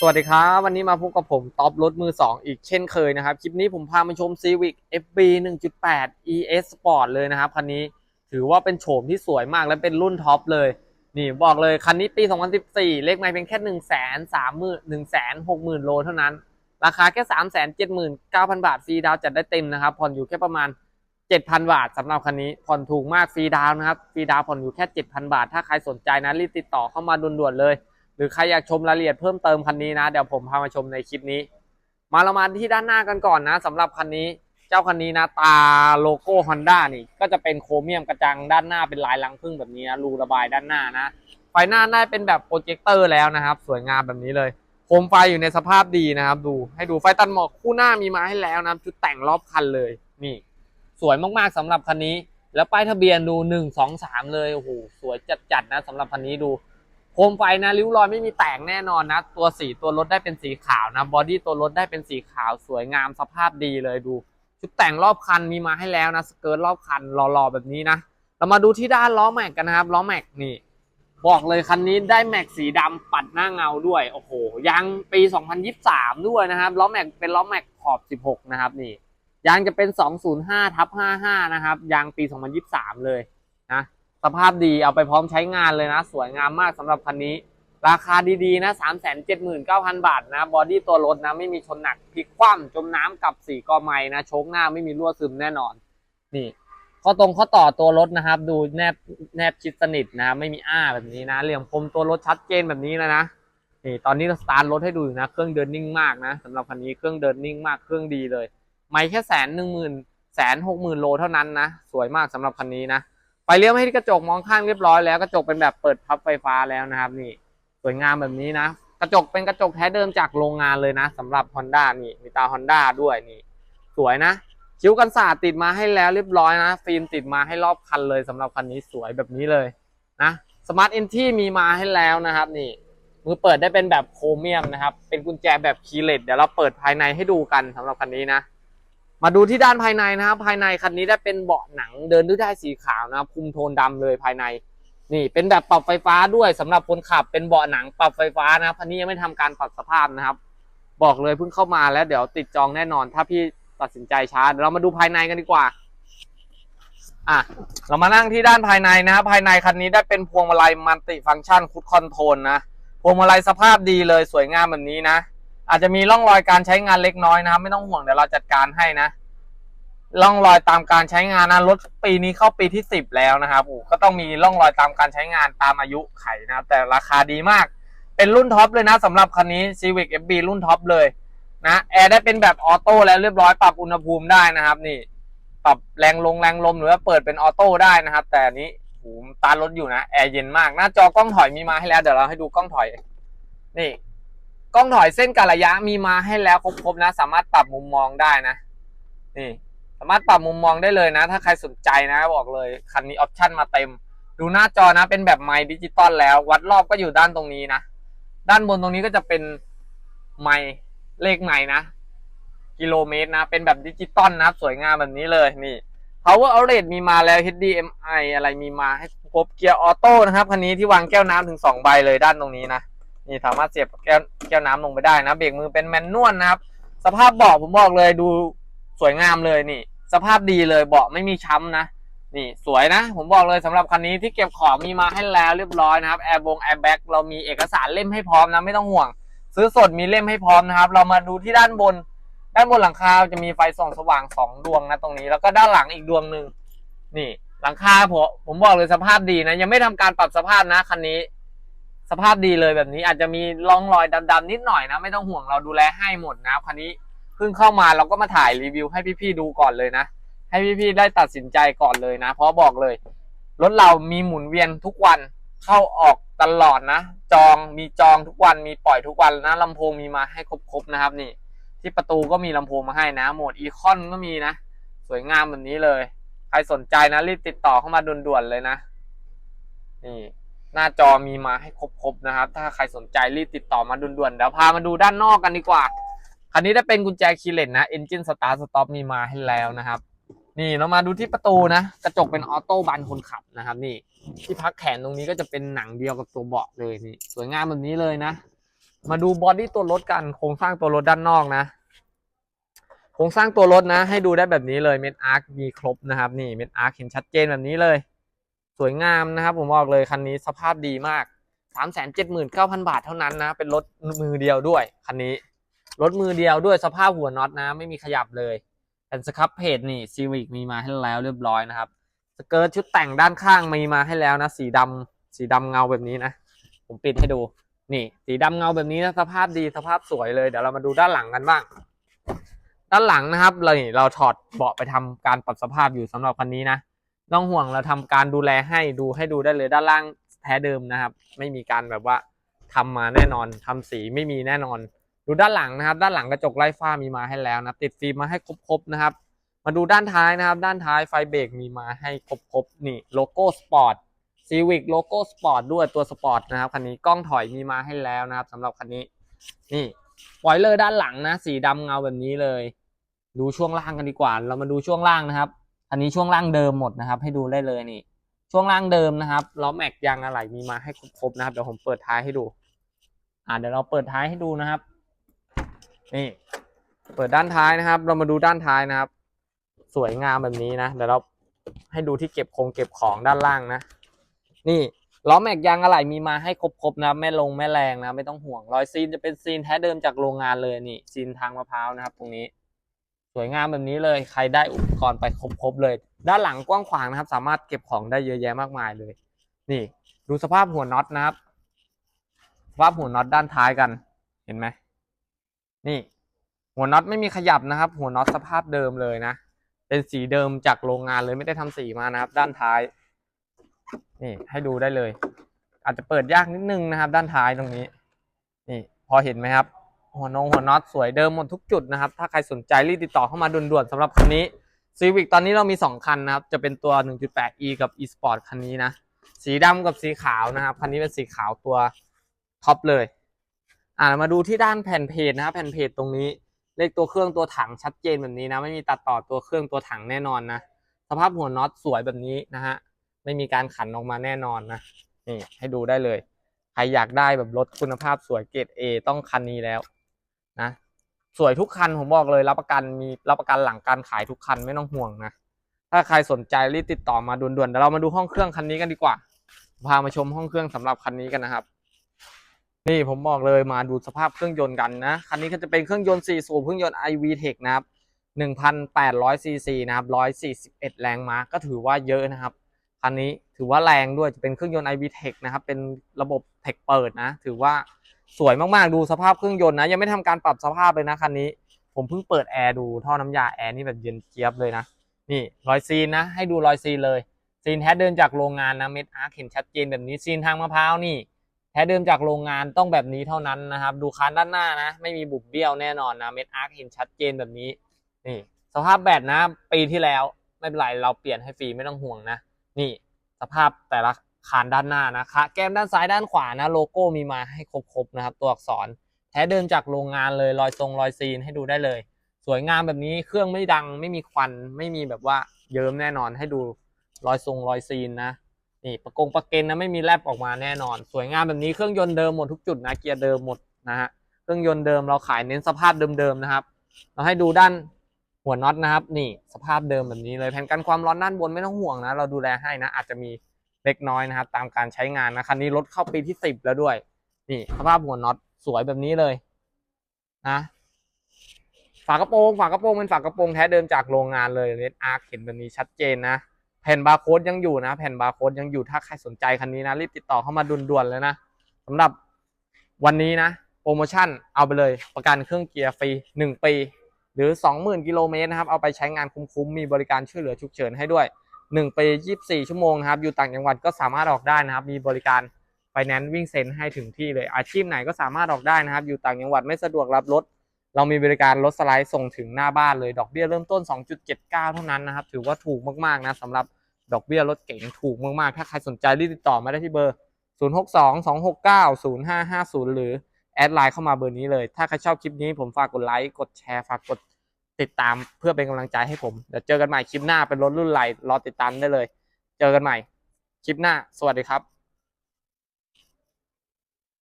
สวัสดีครับวันนี้มาพบกับผมท็อปรถมือ 2 อีกเช่นเคยนะครับ คลิปนี้ผมพามาชม Civic FB 1.8 ES Sport เลยนะครับคันนี้ถือว่าเป็นโฉมที่สวยมากและเป็นรุ่นท็อปเลย นี่บอกเลยคันนี้ปี 2014 เลขไม่เพียงแค่ 1 3 0 0 0 0 1 6 0 0 0 0 โลเท่านั้น ราคาแค่ 3 7 9 0 0 0 บาทฟรีดาวน์จัดได้เต็มนะครับ ผ่อนอยู่แค่ประมาณ 7,000 บาทสำหรับคันนี้ผ่อนถูกมากฟรีดาวน์นะครับฟรีดาวน์ผ่อนอยู่แค่ 7,000 บาท ถ้าใครสนใจนะรีบติดต่อเข้ามาด่วนๆเลย หรือใครอยากชมรายละเอียดเพิ่มเติมคันนี้นะ เดี๋ยวผมพามาชมในคลิปนี้ มาเรามาที่ด้านหน้ากันก่อนนะสำหรับคันนี้เจ้าคันนี้นะตาโลโก้ Honda นี่ ก็จะเป็นโครเมียมกระจังด้านหน้าเป็นลายลังพึ่งแบบนี้นะรูระบายด้านหน้านะไฟหน้าได้เป็นแบบโปรเจคเตอร์แล้วนะครับ สวยงามแบบนี้เลยโคมไฟอยู่ในสภาพดีนะครับ ดูให้ดูไฟตัดหมอกคู่หน้ามีมาให้แล้วนะครับชุดแต่งรอบคันเลยนี่ สวยมากๆสำหรับคันนี้ แล้วป้ายทะเบียนดูหนึ่งสองสามเลยโอ้โหสวยจัดๆนะสำหรับคันนี้ดู คมไฟนะริ้วรอยไม่มีแตกแน่นอนนะ ตัวสีตัวรถได้เป็นสีขาวนะบอดี้ตัวรถได้เป็นสีขาวสวยงามสภาพดีเลยดู ชุดแต่งรอบคันมีมาให้แล้วนะสเกิร์ตรอบคันหล่อๆแบบนี้นะเรามาดูที่ด้านล้อแม็กกันนะครับล้อแม็กนี่บอกเลยคันนี้ได้แม็กสีดำปัดหน้าเงาด้วยโอ้โหยางปี 2023 ด้วยนะครับล้อแม็กเป็นล้อแม็กขอบ 16 นะครับนี่ยางจะเป็น 205ทับ55 นะครับยางปี 2023 เลยนะ สภาพดีเอาไปพร้อมใช้งานเลยนะ สวยงามมากสำหรับคันนี้ ราคาดีๆนะ 379,000 บาทนะบอดี้ตัวรถนะ ไม่มีชนหนักพลิกคว่ำจมน้ำกับสีกอไม้นะโชคหน้าไม่มีรั่วซึมแน่นอน นี่ข้อตรงข้อต่อตัวรถนะครับ ดูแนบแนบชิดสนิทนะ ไม่มีอ้าแบบนี้นะ เหลี่ยมคมตัวรถชัดเจนแบบนี้นะนะนี่ตอนนี้เราสตาร์ทรถให้ดูนะ เครื่องเดินนิ่งมากนะสำหรับคันนี้เครื่องเดินนิ่งมากเครื่องดีเลย ไม่แค่แสนหนึ่งหมื่นแสนหกหมื่นโลเท่านั้นนะ สวยมากสำหรับคันนี้นะ ไฟเลี้ยวให้ที่กระจกมองข้างเรียบร้อยแล้วกระจกเป็นแบบเปิดพับไฟฟ้าแล้วนะครับ นี่สวยงามแบบนี้นะ กระจกเป็นกระจกแท้เดิมจากโรงงานเลยนะสำหรับ Honda นี่มีตา Honda ด้วยนี่สวยนะคิ้วกันศาสตร์ติดมาให้แล้วเรียบร้อยนะ ฟิล์มติดมาให้รอบคันเลยสำหรับคันนี้สวยแบบนี้เลยนะสมาร์ทเอนที่มีมาให้แล้วนะครับ นี่มือเปิดได้เป็นแบบโครเมียมนะครับ เป็นกุญแจแบบคีย์เลสเดี๋ยวเราเปิดภายในให้ดูกันสำหรับคันนี้นะ มาดูที่ด้านภายในนะครับ ภายในคันนี้ได้เป็นเบาะหนังเดินด้วยได้สีขาวนะครับคุมโทนดำเลยภายใน นี่เป็นแบบปรับไฟฟ้าด้วยสำหรับคนขับเป็นเบาะหนังปรับไฟฟ้านะครับคันนี้ยังไม่ทำการปรับสภาพนะครับ บอกเลยเพิ่งเข้ามาแล้วเดี๋ยวติดจองแน่นอน ถ้าพี่ตัดสินใจช้าเดี๋ยวเรามาดูภายในกันดีกว่าอะเรามานั่งที่ด้านภายในนะครับภายในคันนี้ได้เป็นพวงมาลัยมัลติฟังก์ชันคุดคอนโทรลนะพวงมาลัยสภาพดีเลยสวยงามแบบนี้นะ อาจจะมีร่องรอยการใช้งานเล็กน้อยนะครับ ไม่ต้องห่วงเดี๋ยวเราจัดการให้นะร่องรอยตามการใช้งานนะรถปีนี้เข้าปีที่สิบแล้วนะครับก็ต้องมีร่องรอยตามการใช้งานตามอายุไขนะครับ แต่ราคาดีมาก เป็นรุ่นท็อปเลยนะสำหรับคันนี้ Civic FB รุ่นท็อปเลยนะแอร์ได้เป็นแบบออโต้แล้วเรียบร้อยปรับอุณหภูมิได้นะครับ นี่ปรับแรงลงแรงลมหรือว่าเปิดเป็นออโต้ได้นะครับ แต่อันนี้โหตารถอยู่นะแอร์เย็นมากหน้าจอกล้องถอยมีมาให้แล้วเดี๋ยวเราให้ดูกล้องถอย นี่ กล้องถอยเส้นกะระยะมีมาให้แล้วครบๆนะ สามารถปรับมุมมองได้นะ นี่สามารถปรับมุมมองได้เลยนะ ถ้าใครสนใจนะบอกเลยคันนี้ออปชั่นมาเต็ม ดูหน้าจอนะเป็นแบบไมค์ดิจิตอลแล้ว วัดรอบก็อยู่ด้านตรงนี้นะ ด้านบนตรงนี้ก็จะเป็นไมค์เลขไมค์นะกิโลเมตรนะ เป็นแบบดิจิตอลนะสวยงามแบบนี้เลยนี่ power outlet มีมาแล้ว HDMI อะไรมีมาให้ครบเกียร์ออโต้นะครับคันนี้ที่วางแก้วน้ำถึง 2 ใบเลยด้านตรงนี้นะ นี่สามารถเสียบแก้วแก้วน้ำลงไปได้นะ เบรกมือเป็นแมนนวลนะครับ สภาพเบาะผมบอกเลยดูสวยงามเลยนี่ สภาพดีเลยเบาะไม่มีช้ำนะ นี่สวยนะ ผมบอกเลยสำหรับคันนี้ที่เก็บของมีมาให้แล้วเรียบร้อยนะครับแอร์บงแอร์แบ็กเรามีเอกสารเล่มให้พร้อมนะไม่ต้องห่วง ซื้อสดมีเล่มให้พร้อมนะครับ เรามาดูที่ด้านบน ด้านบนหลังคาจะมีไฟส่องสว่างสองดวงนะตรงนี้ แล้วก็ด้านหลังอีกดวงหนึ่งนี่หลังคาผมผมบอกเลยสภาพดีนะ ยังไม่ทำการปรับสภาพนะคันนี้ สภาพดีเลยแบบนี้อาจจะมีร่องรอยดำๆนิดหน่อยนะ ไม่ต้องห่วงเราดูแลให้หมดนะคันนี้เพิ่งเข้ามาเราก็มาถ่ายรีวิวให้พี่ๆดูก่อนเลยนะ ให้พี่ๆได้ตัดสินใจก่อนเลยนะ เพราะบอกเลยรถเรามีหมุนเวียนทุกวันเข้าออกตลอดนะ จองมีจองทุกวันมีปล่อยทุกวันนะลำโพงมีมาให้ครบๆนะครับนี่ ที่ประตูก็มีลำโพงมาให้นะ โหมดอีคอนก็มีนะ สวยงามแบบนี้เลย ใครสนใจนะรีบติดต่อเข้ามาด่วนๆเลยนะ นี่ หน้าจอมีมาให้ครบๆนะครับ ถ้าใครสนใจรีบติดต่อมาด่วนๆเดี๋ยวพามาดูด้านนอกกันดีกว่า คันนี้ได้เป็นกุญแจคีย์เลสนะ Engine Start Stop มีมาให้แล้วนะครับ นี่เรามาดูที่ประตูนะ กระจกเป็นออโต้บานคนขับนะครับ นี่ที่พักแขนตรงนี้ก็จะเป็นหนังเดียวกับตัวเบาะเลยนี่สวยงามแบบนี้เลยนะ มาดูบอดี้ตัวรถกันโครงสร้างตัวรถด้านนอกนะโครงสร้างตัวรถนะ ให้ดูได้แบบนี้เลยเม็ดอาร์คมีครบนะครับ นี่เม็ดอาร์คเห็นชัดเจนแบบนี้เลย สวยงามนะครับ ผมบอกเลยคันนี้สภาพดีมาก 379,000 บาทเท่านั้นนะ เป็นรถมือเดียวด้วยคันนี้ รถมือเดียวด้วยสภาพหัวน็อตนะ ไม่มีขยับเลยแผ่นสครับเพจนี่ซีวิกมีมาให้แล้วเรียบร้อยนะครับสเกิร์ตชุดแต่งด้านข้างมีมาให้แล้วนะ สีดำสีดำเงาแบบนี้นะ ผมปิดให้ดู นี่ สีดำเงาแบบนี้นะสภาพดีสภาพสวยเลยเดี๋ยวเรามาดูด้านหลังกันบ้าง ด้านหลังนะครับ เรานี่เราถอดเบาะไปทำการปรับสภาพอยู่สำหรับคันนี้นะ น้องห่วงเราทำการดูแลให้ดูให้ดูได้เลยด้านล่างแท้เดิมนะครับ ไม่มีการแบบว่าทำมาแน่นอนทำสีไม่มีแน่นอน ดูด้านหลังนะครับ ด้านหลังกระจกไล่ฟ้ามีมาให้แล้วนะติดฟิล์มมาให้ครบๆนะครับ มาดูด้านท้ายนะครับ ด้านท้ายไฟเบรกมีมาให้ครบๆนี่โลโก้สปอร์ตซีวิกโลโก้สปอร์ตด้วยตัวสปอร์ตนะครับคันนี้กล้องถอยมีมาให้แล้วนะครับสำหรับคันนี้ นี่ปล่อยเลยด้านหลังนะ สีดำเงาแบบนี้เลย ดูช่วงล่างกันดีกว่า เรามาดูช่วงล่างนะครับ อันนี้ช่วงล่างเดิมหมดนะครับ ให้ดูได้เลยนี่ ช่วงล่างเดิมนะครับล้อแม็กยางอะไหล่มีมาให้ครบนะครับเดี๋ยวผมเปิดท้ายให้ดู อ่าเดี๋ยวเราเปิดท้ายให้ดูนะครับ นี่ เปิดด้านท้ายนะครับ เรามาดูด้านท้ายนะครับ สวยงามแบบนี้นะเดี๋ยวเราให้ดูที่เก็บคงเก็บของด้านล่างนะ นี่ล้อแม็กยางอะไหล่มีมาให้ครบๆนะไม่ลงไม่แรงนะ ไม่ต้องห่วงรอยซีนจะเป็นซีนแท้เดิมจากโรงงานเลยนี่ซีนทางมะพร้าวนะครับ ตรงนี้ วยงามแบบนี้เลยใครได้อุปกรณ์ไปครบๆเลย ด้านหลังกว้างขวางนะครับ สามารถเก็บของได้เยอะแยะมากมายเลย นี่ ดูสภาพหัวน็อตนะครับสภาพหัวน็อตด้านท้ายกันเห็นไหมนี่ หัวน็อตไม่มีขยับนะครับ หัวน็อตสภาพเดิมเลยนะเป็นสีเดิมจากโรงงานเลยไม่ได้ทำสีมานะครับ ด้านท้าย นี่ให้ดูได้เลย อาจจะเปิดยากนิดนึงนะครับ ด้านท้ายตรงนี้ นี่ พอเห็นไหมครับ หัวนงหัวน็อตสวยเดิมหมดทุกจุดนะครับ ถ้าใครสนใจรีบติดต่อเข้ามาด่วนๆสำหรับคันนี้ Civic ตอนนี้เรามี 2 คันนะครับ จะเป็นตัว 1.8e กับ e-sport คันนี้นะ สีดำกับสีขาวนะครับ คันนี้เป็นสีขาวตัวท็อปเลย อ่ามาดูที่ด้านแผ่นเพจนะครับ แผ่นเพจตรงนี้ เลขตัวเครื่องตัวถังชัดเจนแบบนี้นะ ไม่มีตัดต่อตัวเครื่องตัวถังแน่นอนนะ สภาพหัวน็อตสวยแบบนี้นะฮะ ไม่มีการขันออกมาแน่นอนนะ นี่ให้ดูได้เลย ใครอยากได้แบบรถคุณภาพสวยเกรด A ต้องคันนี้แล้ว นะสวยทุกคันผมบอกเลยรับประกันมีรับประกันหลังการขายทุกคันไม่ต้องห่วงนะถ้าใครสนใจรีบติดต่อมาด่วนๆเดี๋ยวเรามาดูห้องเครื่องคันนี้กันดีกว่า พามาชมห้องเครื่องสำหรับคันนี้กันนะครับ นี่ผมบอกเลยมาดูสภาพเครื่องยนต์กันนะคันนี้ก็จะเป็นเครื่องยนต์4สูบเครื่องยนต์ iVTEC นะครับ1,800 cc นะครับ141 แรงม้าก็ถือว่าเยอะนะครับคันนี้ถือว่าแรงด้วยจะเป็นเครื่องยนต์ iVTEC นะครับเป็นระบบเทคเปิดนะ ถือว่า สวยมากๆ ดูสภาพเครื่องยนต์นะ ยังไม่ทำการปรับสภาพเลยนะคันนี้ ผมเพิ่งเปิดแอร์ดูท่อน้ำยาแอร์นี่แบบเย็นเจี๊ยบเลยนะ นี่รอยซีนนะ ให้ดูรอยซีนเลย ซีนแท้เดิมจากโรงงานนะเม็ดอาร์คเห็นชัดเจนแบบนี้ ซีนทางมะพร้าวนี่ แท้เดิมจากโรงงานต้องแบบนี้เท่านั้นนะครับ ดูคานด้านหน้านะ ไม่มีบุบเบี้ยวแน่นอนนะ เม็ดอาร์คเห็นชัดเจนแบบนี้ นี่ สภาพแบตนะ ปีที่แล้วไม่เป็นไรเราเปลี่ยนให้ฟรีไม่ต้องห่วงนะ นี่ สภาพแต่ละ คานด้านหน้านะคะแก้มด้านซ้ายด้านขวานะโลโก้มีมาให้ครบๆนะครับ ตัวอักษรแท้เดิมจากโรงงานเลยรอยทรงรอยซีนให้ดูได้เลย สวยงามแบบนี้เครื่องไม่ดังไม่มีควันไม่มีแบบว่าเยิ้มแน่นอนให้ดูรอยทรงรอยซีนนะนี่ประกงประเกนนะไม่มีแลบออกมาแน่นอน สวยงามแบบนี้เครื่องยนต์เดิมหมดทุกจุดนะเกียร์เดิมหมดนะฮะเครื่องยนต์เดิมเราขายเน้นสภาพเดิมๆนะครับ เราให้ดูด้านหัวน็อตนะครับ นี่สภาพเดิมแบบนี้เลยแผ่นกันความร้อนด้านบนไม่ต้องห่วงนะ เราดูแลให้นะ อาจจะมี เล็กน้อยนะครับ ตามการใช้งานนะคันนี้รถเข้าปีที่สิบแล้วด้วย นี่สภาพหัวน็อตสวยแบบนี้เลยนะฝากระโปรงฝากระโปรงเป็นฝากระโปรงแท้เดิมจากโรงงานเลยเลดอาร์เห็นแบบนี้ชัดเจนนะ แผ่นบาร์โค้ดยังอยู่นะ แผ่นบาร์โค้ดยังอยู่ถ้าใครสนใจคันนี้นะ รีบติดต่อเข้ามาด่วนๆเลยนะสำหรับวันนี้นะ โปรโมชั่นเอาไปเลยประกันเครื่องเกียร์ฟรี1ปี หรือ 20,000กิโลเมตรนะครับเอาไปใช้งานคุ้มๆมีบริการช่วยเหลือฉุกเฉินให้ด้วย 1ปี 24 ชั่วโมงนะครับอยู่ต่างจังหวัดก็สามารถออกได้นะครับ มีบริการไฟแนนซ์วิ่งเซ็นให้ถึงที่เลย อาชีพไหนก็สามารถออกได้นะครับ อยู่ต่างจังหวัดไม่สะดวกรับรถ เรามีบริการรถสไลด์ส่งถึงหน้าบ้านเลยดอกเบี้ยเริ่มต้น 2.79 เท่านั้นนะครับ ถือว่าถูกมากๆนะสำหรับดอกเบี้ยรถเก๋งถูกมากๆ ถ้าใครสนใจรีบติดต่อมาได้ที่เบอร์ 0622690550 หรือแอดไลน์เข้ามาเบอร์นี้เลย ถ้าใครชอบคลิปนี้ผมฝากกดไลค์ กดแชร์ ฝากกด ติดตามเพื่อเป็นกำลังใจให้ผมเดี๋ยวเจอกันใหม่คลิปหน้าเป็นรถรุ่นไหลรอติดตามได้เลย เจอกันใหม่ คลิปหน้า สวัสดีครับ